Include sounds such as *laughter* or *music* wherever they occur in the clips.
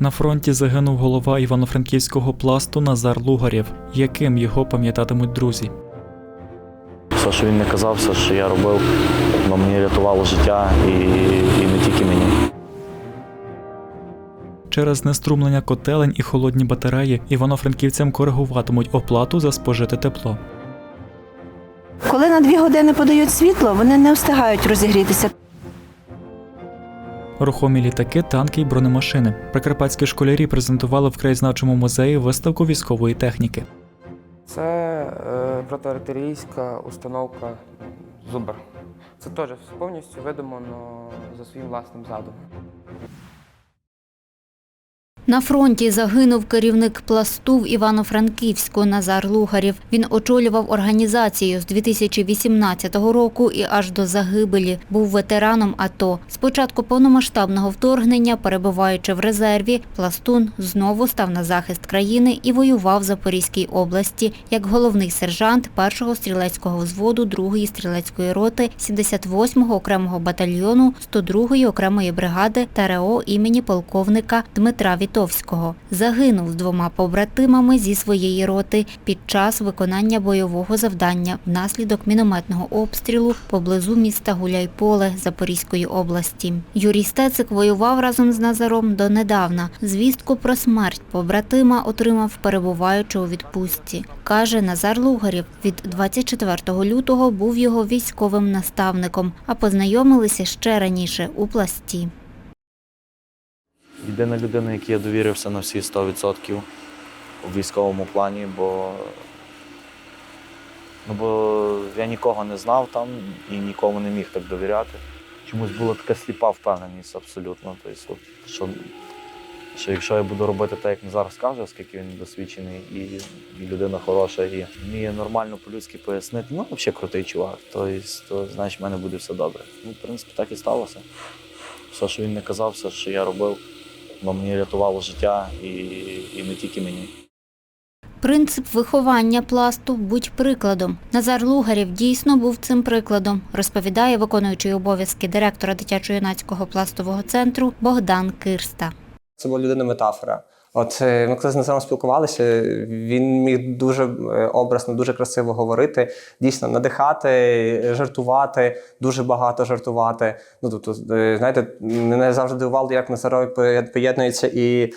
На фронті загинув голова івано-франківського пласту Назар Лугарєв, яким його пам'ятатимуть друзі. Все, що він не казав, все, що я робив, воно мені рятувало життя і, і не тільки мені. Через неструмлення котелень і холодні батареї івано-франківцям коригуватимуть оплату за спожите тепло. Коли на дві години подають світло, вони не встигають розігрітися. Рухомі літаки, танки і бронемашини. Прикарпатські школярі презентували в краєзнавчому музеї виставку військової техніки. Це е, протиартилерійська установка Зубр. Це теж повністю видумано за своїм власним задумом. На фронті загинув керівник пласту в Івано-Франківську Назар Лугарєв. Він очолював організацію з 2018 року і аж до загибелі був ветераном АТО. З початку повномасштабного вторгнення, перебуваючи в резерві, пластун знову став на захист країни і воював в Запорізькій області як головний сержант 1-го стрілецького взводу 2-ї стрілецької роти 78-го окремого батальйону 102-ї окремої бригади ТРО імені полковника Дмитра Вітовського. Загинув з двома побратимами зі своєї роти під час виконання бойового завдання внаслідок мінометного обстрілу поблизу міста Гуляйполе Запорізької області. Юрій Стецик воював разом з Назаром донедавна. Звістку про смерть побратима отримав перебуваючи у відпустці. Каже Назар Лугарєв, від 24 лютого був його військовим наставником, а познайомилися ще раніше у пласті. Єдина людина, якій я довірився на всі 100% у військовому плані, бо, ну, бо я нікого не знав там і нікому не міг так довіряти. Чомусь була така сліпа впевненість абсолютно. Тобто, що, що якщо я буду робити так, як Назар скаже, оскільки він досвідчений і, людина хороша, і вміє нормально по-людськи пояснити, ну, взагалі крутий чувак, то, то значить в мене буде все добре. Ну, в принципі, так і сталося. Все, що він не казав, все, що я робив, воно мені рятувало життя і, і не тільки мені. Принцип виховання пласту будь прикладом. Назар Лугарів дійсно був цим прикладом, розповідає виконуючий обов'язки директора дитячо-юнацького пластового центру Богдан Кирста. Це була людина метафора. От е, ми коли з Назаром спілкувалися, він міг дуже е, образно, дуже красиво говорити, дійсно надихати, жартувати, дуже багато жартувати. Ну тобто, е, знаєте, мене завжди дивувало, як Назарові поєднується і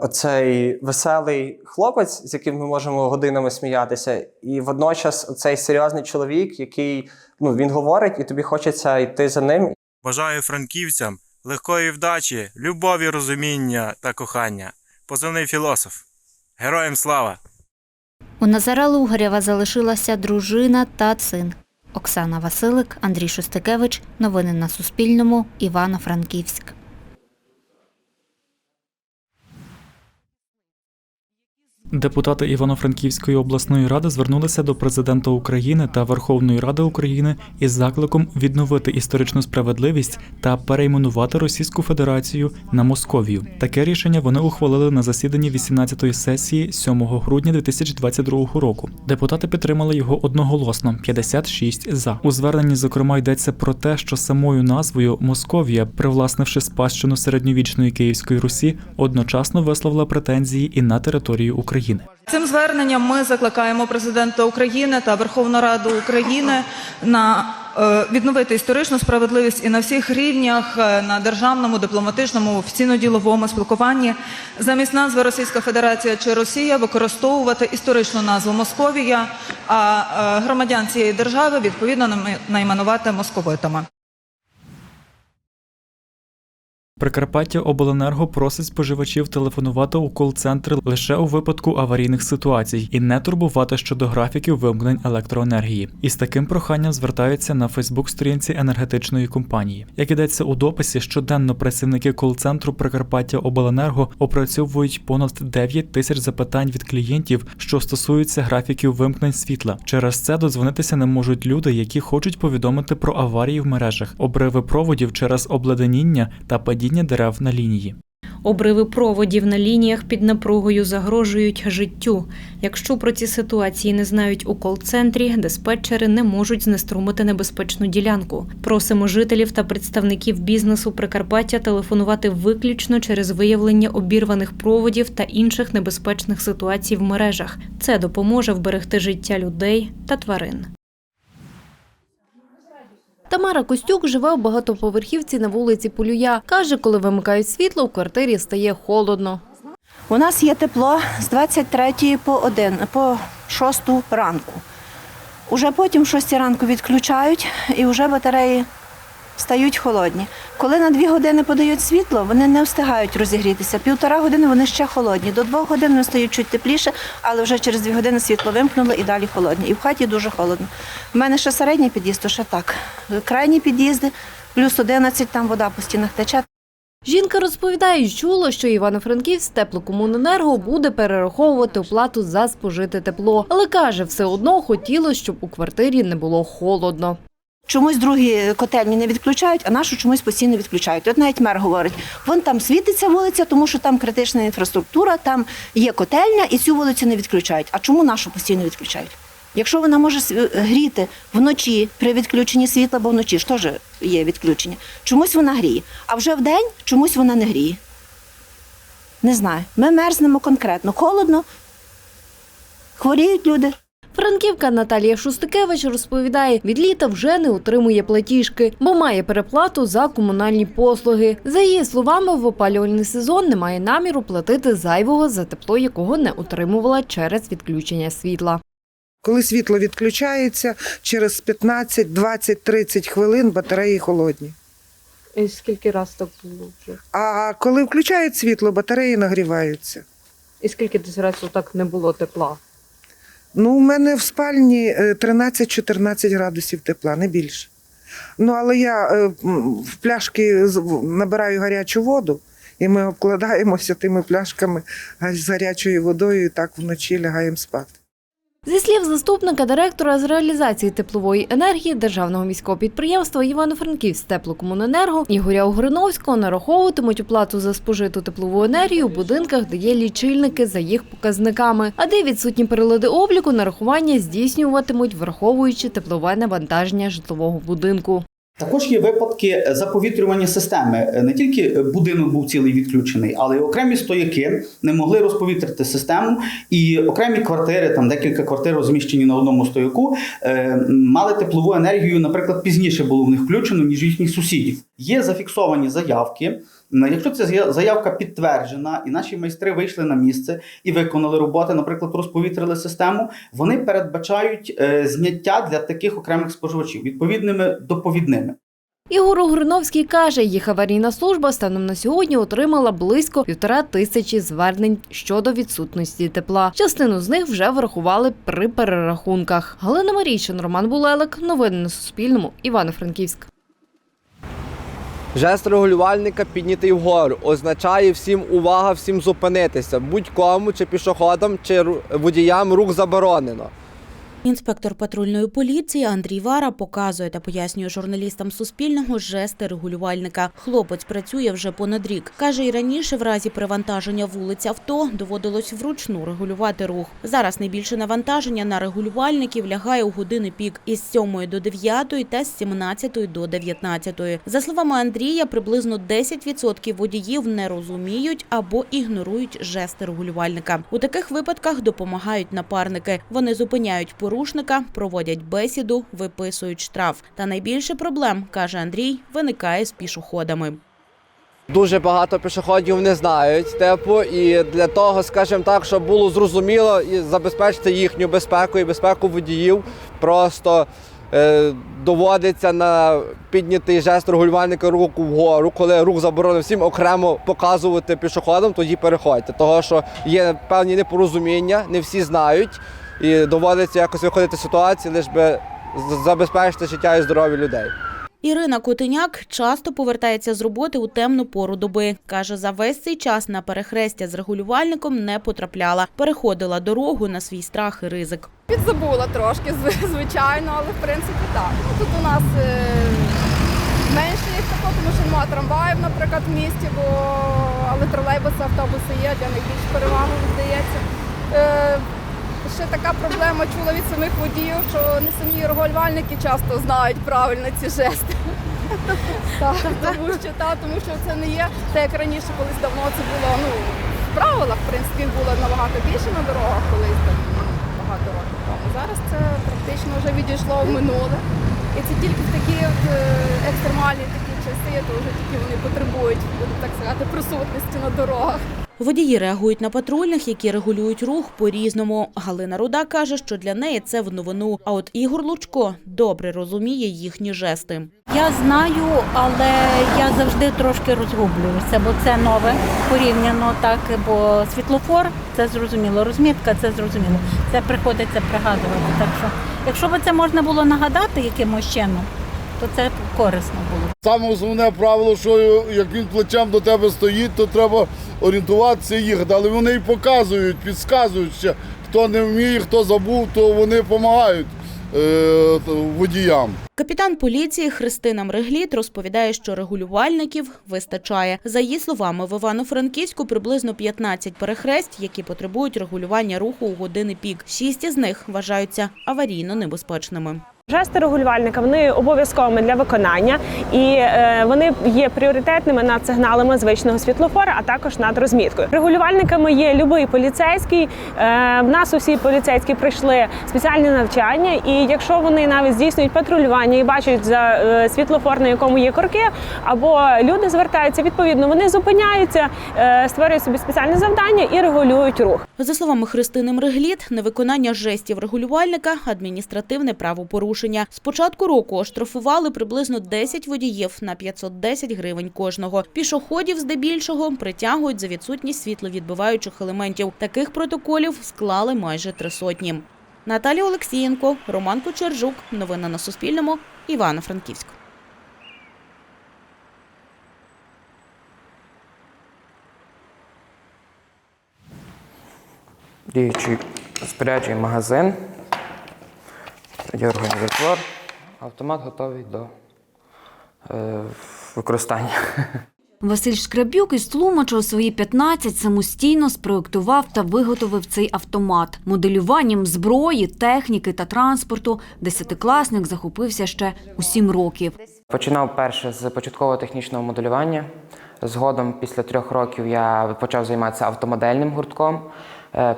оцей веселий хлопець, з яким ми можемо годинами сміятися, і водночас цей серйозний чоловік, який ну він говорить, і тобі хочеться йти за ним. Бажаю франківцям легкої вдачі, любові, розуміння та кохання. Позивний філософ. Героям слава! У Назара Лугарєва залишилася дружина та син. Оксана Василик, Андрій Шостикевич. Новини на Суспільному. Івано-Франківськ. Депутати Івано-Франківської обласної ради звернулися до президента України та Верховної Ради України із закликом відновити історичну справедливість та перейменувати Російську Федерацію на Московію. Таке рішення вони ухвалили на засіданні 18-ї сесії 7 грудня 2022 року. Депутати підтримали його одноголосно 56 за. У зверненні зокрема йдеться про те, що самою назвою Московія, привласнивши спадщину середньовічної Київської Русі, одночасно висловила претензії і на територію України. Цим зверненням ми закликаємо президента України та Верховну Раду України на е, відновити історичну справедливість і на всіх рівнях е, на державному, дипломатичному, офіційно-діловому спілкуванні замість назви Російська Федерація чи Росія використовувати історичну назву Московія, а е, громадян цієї держави відповідно найме- найменувати московитами. Прикарпаття Обленерго просить споживачів телефонувати у кол-центри лише у випадку аварійних ситуацій і не турбувати щодо графіків вимкнень електроенергії. І з таким проханням звертаються на Фейсбук-сторінці енергетичної компанії. Як ідеться у дописі, щоденно працівники кол-центру Прикарпаття Обленерго опрацьовують понад 9 тисяч запитань від клієнтів, що стосуються графіків вимкнень світла. Через це додзвонитися не можуть люди, які хочуть повідомити про аварії в мережах, обриви проводів через обледеніння та падіння дерев на лінії. Обриви проводів на лініях під напругою загрожують життю. Якщо про ці ситуації не знають у кол-центрі, диспетчери не можуть знеструмити небезпечну ділянку. Просимо жителів та представників бізнесу Прикарпаття телефонувати виключно через виявлення обірваних проводів та інших небезпечних ситуацій в мережах. Це допоможе вберегти життя людей та тварин. Тамара Костюк живе у багатоповерхівці на вулиці Полюя. Каже, коли вимикають світло, в квартирі стає холодно. У нас є тепло з 23 по 1, по 6 ранку. Уже потім в 6 ранку відключають і вже батареї стають холодні. Коли на 2 години подають світло, вони не встигають розігрітися. Півтора години вони ще холодні. До 2 годин вони стають чуть тепліше, але вже через 2 години світло вимкнули і далі холодні. І в хаті дуже холодно. У мене ще середній під'їзд, то ще так. Крайні під'їзди, плюс 11, там вода по стінах тече. Жінка розповідає, чула, що Івано-Франківськ теплокомуненерго буде перераховувати оплату за спожите тепло, але каже, все одно хотілося, щоб у квартирі не було холодно. Чомусь другі котельні не відключають, а нашу чомусь постійно відключають. От навіть мер говорить, вон там світиться вулиця, тому що там критична інфраструктура, там є котельня, і цю вулицю не відключають. А чому нашу постійно відключають? Якщо вона може гріти вночі при відключенні світла, бо вночі ж теж є відключення, чомусь вона гріє, а вже вдень чомусь вона не гріє. Не знаю. Ми мерзнемо конкретно. Холодно, хворіють люди. Франківка Наталія Шустикевич розповідає, від літа вже не отримує платіжки, бо має переплату за комунальні послуги. За її словами, в опалювальний сезон немає наміру платити зайвого за тепло, якого не отримувала через відключення світла. Коли світло відключається, через 15, 20, 30 хвилин батареї холодні. І скільки раз так було вже? А коли включають світло, батареї нагріваються. І скільки десь разів так не було тепла? Ну, у мене в спальні е, 13-14 градусів тепла, не більше. Ну, але я е, в пляшки набираю гарячу воду, і ми обкладаємося тими пляшками з гарячою водою, і так вночі лягаємо спати. Зі слів заступника директора з реалізації теплової енергії державного міського підприємства Івано-Франківськ теплокомуненерго Ігоря Огриновського нараховуватимуть оплату за спожиту теплову енергію у будинках, де є лічильники за їх показниками. А де відсутні прилади обліку, нарахування здійснюватимуть, враховуючи теплове навантаження житлового будинку. Також є випадки заповітрювання системи. Не тільки будинок був цілий відключений, але й окремі стояки не могли розповітрити систему, і окремі квартири, там декілька квартир розміщені на одному стояку, е, мали теплову енергію, наприклад, пізніше було в них включено, ніж їхніх сусідів. Є зафіксовані заявки. Якщо ця зая- заявка підтверджена, і наші майстри вийшли на місце і виконали роботи, наприклад, розповітрили систему, вони передбачають е, зняття для таких окремих споживачів відповідними доповідними. Ігор Огриновський каже, їх аварійна служба станом на сьогодні отримала близько півтора тисячі звернень щодо відсутності тепла. Частину з них вже врахували при перерахунках. Галина Марійчин, Роман Булелик. Новини на Суспільному. Івано-Франківськ. Жест регулювальника піднятий вгору означає всім увага, всім зупинитися. Будь-кому, чи пішоходам, чи водіям рух заборонено. Інспектор патрульної поліції Андрій Вара показує та пояснює журналістам Суспільного жести регулювальника. Хлопець працює вже понад рік. Каже, і раніше в разі перевантаження вулиць авто доводилось вручну регулювати рух. Зараз найбільше навантаження на регулювальників лягає у години пік із 7 до 9 та з 17 до 19. За словами Андрія, приблизно 10% водіїв не розуміють або ігнорують жести регулювальника. У таких випадках допомагають напарники. Вони зупиняють порушника, проводять бесіду, виписують штраф. Та найбільше проблем, каже Андрій, виникає з пішоходами. Дуже багато пішоходів не знають типу, і для того, скажімо так, щоб було зрозуміло і забезпечити їхню безпеку і безпеку водіїв, просто е, доводиться на піднятий жест регулювальника руку вгору, коли рух заборонений всім окремо показувати пішоходам, тоді переходьте. Того, що є певні непорозуміння, не всі знають, і доводиться якось виходити з ситуації, лише би з- забезпечити життя і здоров'я людей. Ірина Котеняк часто повертається з роботи у темну пору доби. Каже, за весь цей час на перехрестя з регулювальником не потрапляла. Переходила дорогу на свій страх і ризик. Підзабула трошки, звичайно, але в принципі так. Ну, тут у нас е, менше їх тако, тому що немає трамваїв, наприклад, в місті, бо але тролейбуси, автобуси є, для них більш перевагу віддається. Е, ще така проблема чула від самих водіїв, що не самі регулювальники часто знають правильно ці жести. *laughs* Так, тому що та, тому що це не є те, як раніше колись давно це було ну, в правилах, в принципі, було набагато більше на дорогах колись там багато років тому. Зараз це практично вже відійшло в минуле. І це тільки в такі от, е, екстремальні такі часи, то вже тільки вони потребують, так сказати, присутності на дорогах. Водії реагують на патрульних, які регулюють рух по-різному. Галина Руда каже, що для неї це в новину. А от Ігор Лучко добре розуміє їхні жести. Я знаю, але я завжди трошки розгублююся, бо це нове порівняно так, бо світлофор це зрозуміло, розмітка це зрозуміло. Це приходиться пригадувати. Так що, якщо б це можна було нагадати якимось чином, то це корисно було. Саме основне правило, що як він плечем до тебе стоїть, то треба орієнтуватися і їхати. Але вони і показують, підказують ще. Хто не вміє, хто забув, то вони допомагають е, водіям. Капітан поліції Христина Мрегліт розповідає, що регулювальників вистачає. За її словами, в Івано-Франківську приблизно 15 перехресть, які потребують регулювання руху у години пік. Шість із них вважаються аварійно небезпечними. Жести регулювальника вони обов'язковими для виконання і е, вони є пріоритетними над сигналами звичного світлофора, а також над розміткою. Регулювальниками є любий поліцейський. Е, в нас усі поліцейські пройшли спеціальні навчання, і якщо вони навіть здійснюють патрулювання і бачать за е, світлофор, на якому є корки, або люди звертаються, відповідно, вони зупиняються, створюють собі спеціальне завдання і регулюють рух. За словами Христини Мрегліт, невиконання жестів регулювальника – адміністративне правопорушення. З початку року оштрафували приблизно 10 водіїв на 510 гривень кожного. Пішоходів здебільшого притягують за відсутність світловідбиваючих елементів. Таких протоколів склали майже три сотні. Наталія Олексієнко, Роман Кочержук. Новини на Суспільному. Івано-Франківськ. Діючий споряджий магазин, є організатор, автомат готовий до е, використання. Василь Шкрабюк із Тлумача у свої 15 самостійно спроєктував та виготовив цей автомат. Моделюванням зброї, техніки та транспорту десятикласник захопився ще у 7 років. Починав перше з початкового технічного моделювання. Згодом, після трьох років, я почав займатися автомодельним гуртком,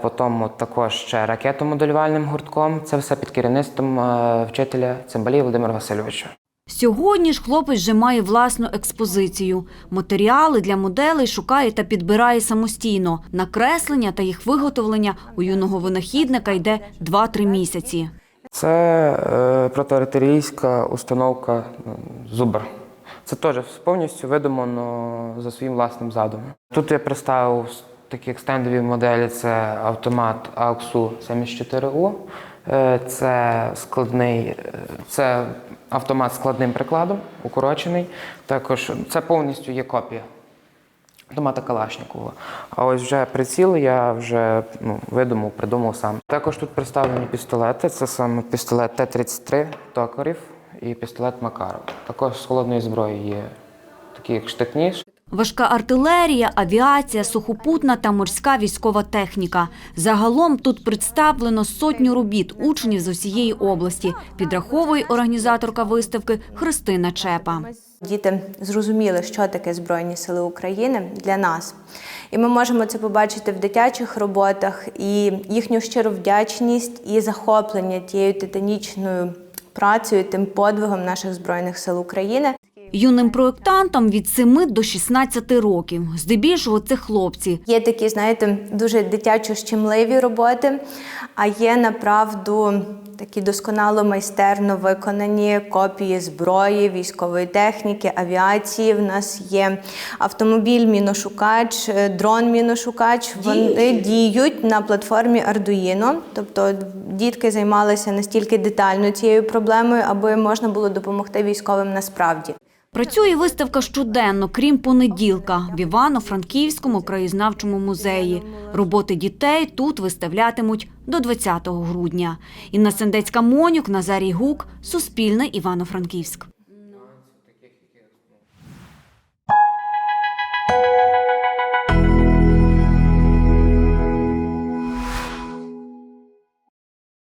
потім також ще ракетомоделювальним гуртком. Це все під керівництвом е, вчителя Цимбалія Володимира Васильовича. Сьогодні ж хлопець вже має власну експозицію. Матеріали для моделей шукає та підбирає самостійно. Накреслення та їх виготовлення у юного винахідника йде 2-3 місяці. Це е, протиартилерійська установка ну, Зубр. Це теж повністю видумано за своїм власним задумом. Тут я представив такі екстендові моделі: це автомат AUXU 74U. Е, Це складний, е, це автомат з складним прикладом, укорочений. Також це повністю є копія автомата Калашникова. А ось вже приціл я вже ну, видумав, придумав сам. Також тут представлені пістолети. Це саме пістолет Т-33 токарів і пістолет Макаров. Також з холодної зброї є такі як штик-ніж. Важка артилерія, авіація, сухопутна та морська військова техніка. Загалом тут представлено сотню робіт учнів з усієї області, підраховує організаторка виставки Христина Чепа. Діти зрозуміли, що таке Збройні Сили України для нас. І ми можемо це побачити в дитячих роботах, і їхню щиру вдячність і захоплення тією титанічною працею, тим подвигом наших Збройних сил України. Юним проєктантам від 7 до 16 років. Здебільшого це хлопці. Є такі, знаєте, дуже дитячо щемливі роботи, а є направду такі досконало майстерно виконані копії зброї, військової техніки, авіації. В нас є автомобіль міношукач, е, дрон міношукач. Вони діють на платформі Arduino. Тобто дітки займалися настільки детально цією проблемою, аби можна було допомогти військовим насправді. Працює виставка щоденно, крім понеділка, в Івано-Франківському краєзнавчому музеї. Роботи дітей тут виставлятимуть до 20 грудня. Інна Сендецька Монюк, Назарій Гук, Суспільне Івано-Франківськ.